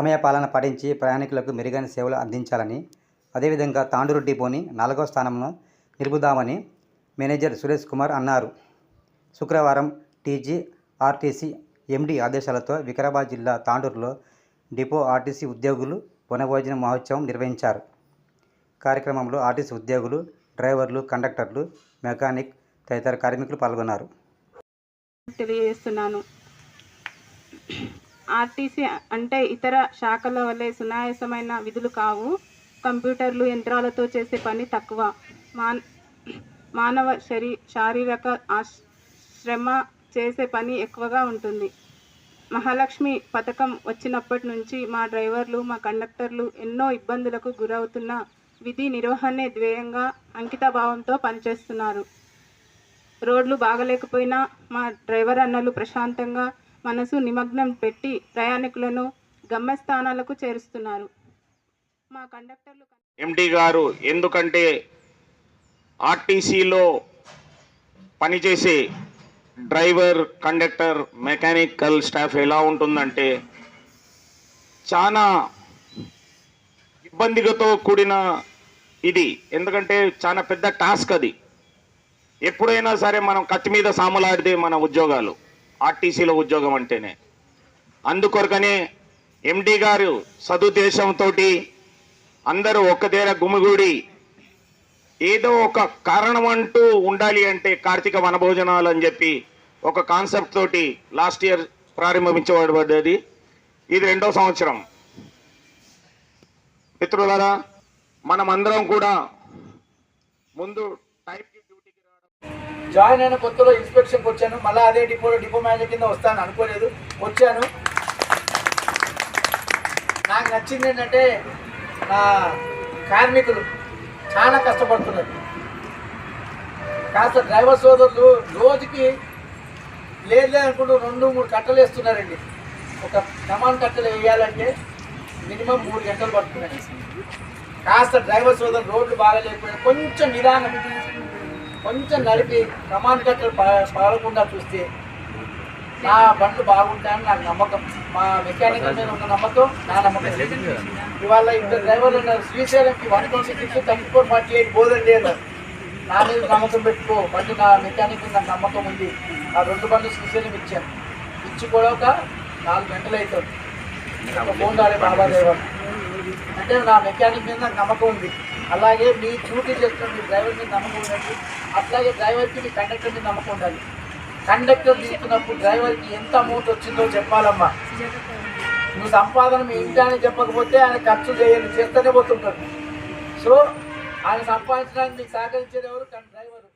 సమయపాలన పాటించి ప్రయాణికులకు మెరుగైన సేవలు అందించాలని అదేవిధంగా తాండూరు డిపోని నాలుగో స్థానంలో నిలుపుదామని మేనేజర్ సురేష్ కుమార్ అన్నారు. శుక్రవారం టీజీ ఆర్టీసీ ఎండి ఆదేశాలతో వికారాబాద్ జిల్లా తాండూరులో డిపో ఆర్టీసీ ఉద్యోగులు వనభోజన మహోత్సవం నిర్వహించారు. కార్యక్రమంలో ఆర్టీసీ ఉద్యోగులు డ్రైవర్లు కండక్టర్లు మెకానిక్ తదితర కార్మికులు పాల్గొన్నారు. తెలియజేస్తున్నాను. ఆర్టీసీ అంటే ఇతర శాఖల వలె సునాయాసమైన విధులు కావు. కంప్యూటర్లు యంత్రాలతో చేసే పని తక్కువ. మాన్ మానవ శరీ శారీరక శ్రమ చేసే పని ఎక్కువగా ఉంటుంది. మహాలక్ష్మి పథకం వచ్చినప్పటి నుంచి మా డ్రైవర్లు మా కండక్టర్లు ఎన్నో ఇబ్బందులకు గురవుతున్న విధి నిర్వహణే ధ్యేయంగా అంకితభావంతో పనిచేస్తున్నారు. రోడ్లు బాగలేకపోయినా మా డ్రైవర్ అన్నలు ప్రశాంతంగా మనసు నిమగ్నం పెట్టి ప్రయాణికులను గమ్యస్థానాలకు చేరుస్తున్నారు. మా కండక్టర్లు ఎండి గారు ఎందుకంటే ఆర్టీసీలో పనిచేసే డ్రైవర్ కండక్టర్ మెకానికల్ స్టాఫ్ ఎలా ఉంటుందంటే చాలా ఇబ్బందితో కూడిన ఇది. ఎందుకంటే చాలా పెద్ద టాస్క్ అది. ఎప్పుడైనా సరే మనం కత్తి మీద సాములాడితే మన ఉద్యోగాలు. ఆర్టీసీలో ఉద్యోగం అంటేనే. అందుకొరకనే ఎండి గారు సదుద్దేశంతో అందరూ ఒక్క దగ్గర గుమిగూడి ఏదో ఒక కారణం అంటూ ఉండాలి అంటే కార్తీక వనభోజనాలు అని చెప్పి ఒక కాన్సెప్ట్ తోటి లాస్ట్ ఇయర్ ప్రారంభించబడ్డది. ఇది రెండో సంవత్సరం. మిత్రులారా మనం అందరం కూడా ముందు టైప్ జాయిన్ అయిన కొత్తలో ఇన్స్పెక్షన్కి వచ్చాను మళ్ళీ అదే డిపోలో డిపో మేనేజర్ కింద వస్తాను అనుకోలేదు. వచ్చాను. నాకు నచ్చింది ఏంటంటే నా కార్మికులు చాలా కష్టపడుతున్నారు. కాస్త డ్రైవర్ సోదరులు రోజుకి లేదు అనుకుంటూ రెండు మూడు కట్టలు వేస్తున్నారండి. ఒక కమాన్ కట్టలు వేయాలంటే మినిమం మూడు గంటలు పడుతున్నాయి. కాస్త డ్రైవర్ సోదరు రోడ్లు బాగా లేకపోయినా కొంచెం నిదానం కొంచెం నడిపి కమాన్ కట్టలు పా- పారకుండా చూస్తే నా బండ్లు బాగుంటాయని నాకు నమ్మకం. మా మెకానిక్ మీద ఉన్న నమ్మకం నా నమ్మకం. ఇవాళ ఇద్దరు డ్రైవర్లు ఉన్నారు. శ్రీశైలంకి one twenty six thirty four forty eight పోదండి అన్నారు నా మీద నమ్మకం పెట్టుకో. బండి నా మెకానిక్ మీద నాకు నమ్మకం ఉంది. ఆ రెండు బండ్లు శ్రీశైలం ఇచ్చాను ఇచ్చి కూడా ఒక నాలుగు గంటలు అవుతుంది. ఫోన్ రాలే బాబా డ్రైవర్. అంటే నా మెకానిక్ మీద నాకు నమ్మకం ఉంది. అలాగే మీ డ్యూటీ చేస్తున్న మీ డ్రైవర్ మీద నమ్మకం ఉండండి. అట్లాగే డ్రైవర్కి మీ కండక్టర్ మీద నమ్మకం ఉండాలి. కండక్టర్ తీసుకున్నప్పుడు డ్రైవర్కి ఎంత అమౌంట్ వచ్చిందో చెప్పాలమ్మా. నువ్వు సంపాదన మీ ఇంటి అని చెప్పకపోతే ఆయన ఖర్చు చేయండి చేస్తూనే పోతుంటాడు. సో ఆయన సంపాదించడానికి మీకు సహకరించేది ఎవరు? Driver driver.